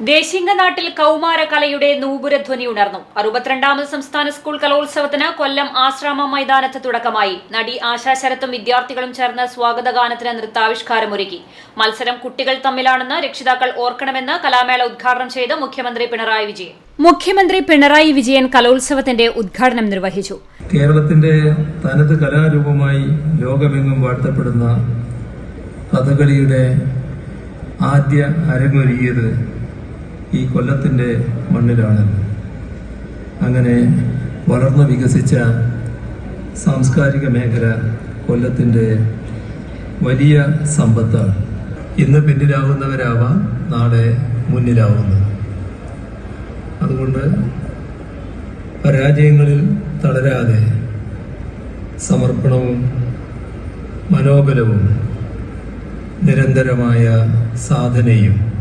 ദേശിംഗ നാട്ടിൽ കൗമാര കലയുടെ നൂപുരധ്വനി ഉണർന്നു. അറുപത്തിരണ്ടാമത് സംസ്ഥാന സ്കൂൾ കലോത്സവത്തിന് കൊല്ലം ആശ്രമ മൈതാനത്ത് തുടക്കമായി. നടി ആശാ ശരത്തും വിദ്യാർത്ഥികളും ചേർന്ന് സ്വാഗതഗാനത്തിന് നൃത്താവിഷ്കാരമൊരുക്കി. മത്സരം കുട്ടികൾ തമ്മിലാണെന്ന് രക്ഷിതാക്കൾ ഓർക്കണമെന്ന് കലാമേള ഉദ്ഘാടനം ചെയ്ത് മുഖ്യമന്ത്രി പിണറായി വിജയൻ. മുഖ്യമന്ത്രി പിണറായി വിജയൻ കലോത്സവത്തിന്റെ ഉദ്ഘാടനം നിർവഹിച്ചു. കേരളത്തിന്റെ തനത് കലാരൂപമായി ലോകമെങ്ങും വാഴ്ത്തപ്പെടുന്ന കഥകളിയുടെ ആദ്യ അരങ്ങൊരുങ്ങിയത് ഈ കൊല്ലത്തിന്റെ മണ്ണിലാണ്. അങ്ങനെ വളർന്നു വികസിച്ച സാംസ്കാരിക മേഖല കൊല്ലത്തിന്റെ വലിയ സമ്പത്താണ്. ഇന്ന് പിന്നിലാവുന്നവരാവാം നാളെ മുന്നിലാവുന്നത്. അതുകൊണ്ട് പരാജയങ്ങളിൽ തളരാതെ സമർപ്പണവും മനോബലവും നിരന്തരമായ സാധനയും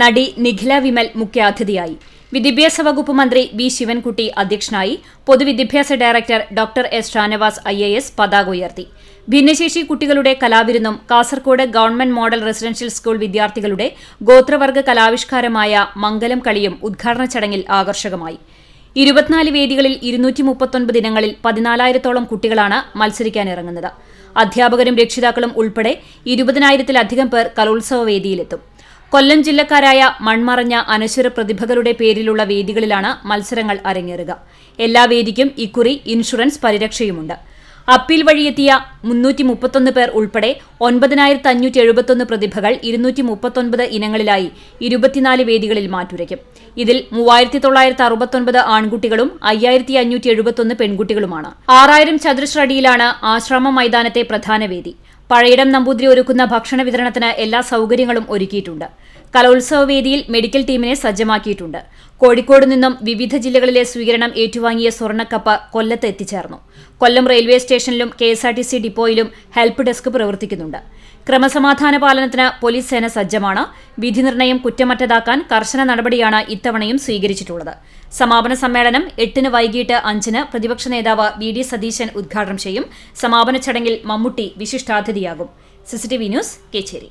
നടി നിഖില വിമൽ മുഖ്യാതിഥിയായി. വിദ്യാഭ്യാസ വകുപ്പ് മന്ത്രി വി ശിവൻകുട്ടി അധ്യക്ഷനായി പൊതുവിദ്യാഭ്യാസ director doctor S Shanavas I A S പതാക ഉയർത്തി. ഭിന്നശേഷി കുട്ടികളുടെ കലാവിരുന്നും Kasaragod government model residential school വിദ്യാർത്ഥികളുടെ ഗോത്രവർഗ കലാവിഷ്കാരമായ മംഗലം കളിയും ഉദ്ഘാടന ചടങ്ങിൽ ആകർഷകമായി. ഇരുപത്തിനാല് വേദികളിൽ ഇരുന്നൂറ്റി മുപ്പത്തൊൻപത് ഇനങ്ങളിൽ പതിനാലായിരത്തോളം കുട്ടികളാണ് മത്സരിക്കാനിറങ്ങുന്നത്. അധ്യാപകരും രക്ഷിതാക്കളും ഉൾപ്പെടെ ഇരുപതിനായിരത്തിലധികം പേർ കലോത്സവ വേദിയിലെത്തും. കൊല്ലം ജില്ലക്കാരായ മൺമറഞ്ഞ അനശ്വര പ്രതിഭകളുടെ പേരിലുള്ള വേദികളിലാണ് മത്സരങ്ങൾ അരങ്ങേറുക. എല്ലാ വേദിക്കും ഇക്കുറി ഇൻഷുറൻസ് പരിരക്ഷയുമുണ്ട്. അപ്പീൽ വഴിയെത്തിയ മുന്നൂറ്റി മുപ്പത്തൊന്ന് പേർ ഉൾപ്പെടെ ഒൻപതിനായിരത്തി അഞ്ഞൂറ്റി എഴുപത്തൊന്ന് പ്രതിഭകൾ ഇരുന്നൂറ്റി മുപ്പത്തൊൻപത് ഇനങ്ങളിലായി ഇരുപത്തിനാല് വേദികളിൽ മാറ്റുരയ്ക്കും. ഇതിൽ മൂവായിരത്തി തൊള്ളായിരത്തി അറുപത്തൊൻപത് ആൺകുട്ടികളും അയ്യായിരത്തി അഞ്ഞൂറ്റി എഴുപത്തൊന്ന് പെൺകുട്ടികളുമാണ്. ആറായിരം ചതുരശ്രടിയിലാണ് ആശ്രമ മൈതാനത്തെ പ്രധാന വേദി. പഴയിടം നമ്പൂതിരി ഒരുക്കുന്ന ഭക്ഷണ വിതരണത്തിന് എല്ലാ സൗകര്യങ്ങളും ഒരുക്കിയിട്ടുണ്ട്. കലോത്സവ വേദിയിൽ മെഡിക്കൽ ടീമിനെ സജ്ജമാക്കിയിട്ടുണ്ട്. കോഴിക്കോട് നിന്നും വിവിധ ജില്ലകളിലെ സ്വീകരണം ഏറ്റുവാങ്ങിയ സ്വർണക്കപ്പ് കൊല്ലത്ത് എത്തിച്ചേർന്നു. കൊല്ലം റെയിൽവേ സ്റ്റേഷനിലും കെ ഡിപ്പോയിലും ഹെൽപ്പ് ഡെസ്ക് പ്രവർത്തിക്കുന്നുണ്ട്. ക്രമസമാധാന പാലനത്തിന് പോലീസ് സേന സജ്ജമാണ്. വിധി നിർണയം കുറ്റമറ്റതാക്കാൻ കർശന നടപടിയാണ് ഇത്തവണയും സ്വീകരിച്ചിട്ടുള്ളത്. സമാപന സമ്മേളനം എട്ടിന് വൈകിട്ട് അഞ്ചിന് പ്രതിപക്ഷ നേതാവ് വി ഡി സതീശൻ ഉദ്ഘാടനം ചെയ്യും. സമാപന ചടങ്ങിൽ മമ്മൂട്ടി വിശിഷ്ടാതിഥിയാകും. CCTV news Kecheri.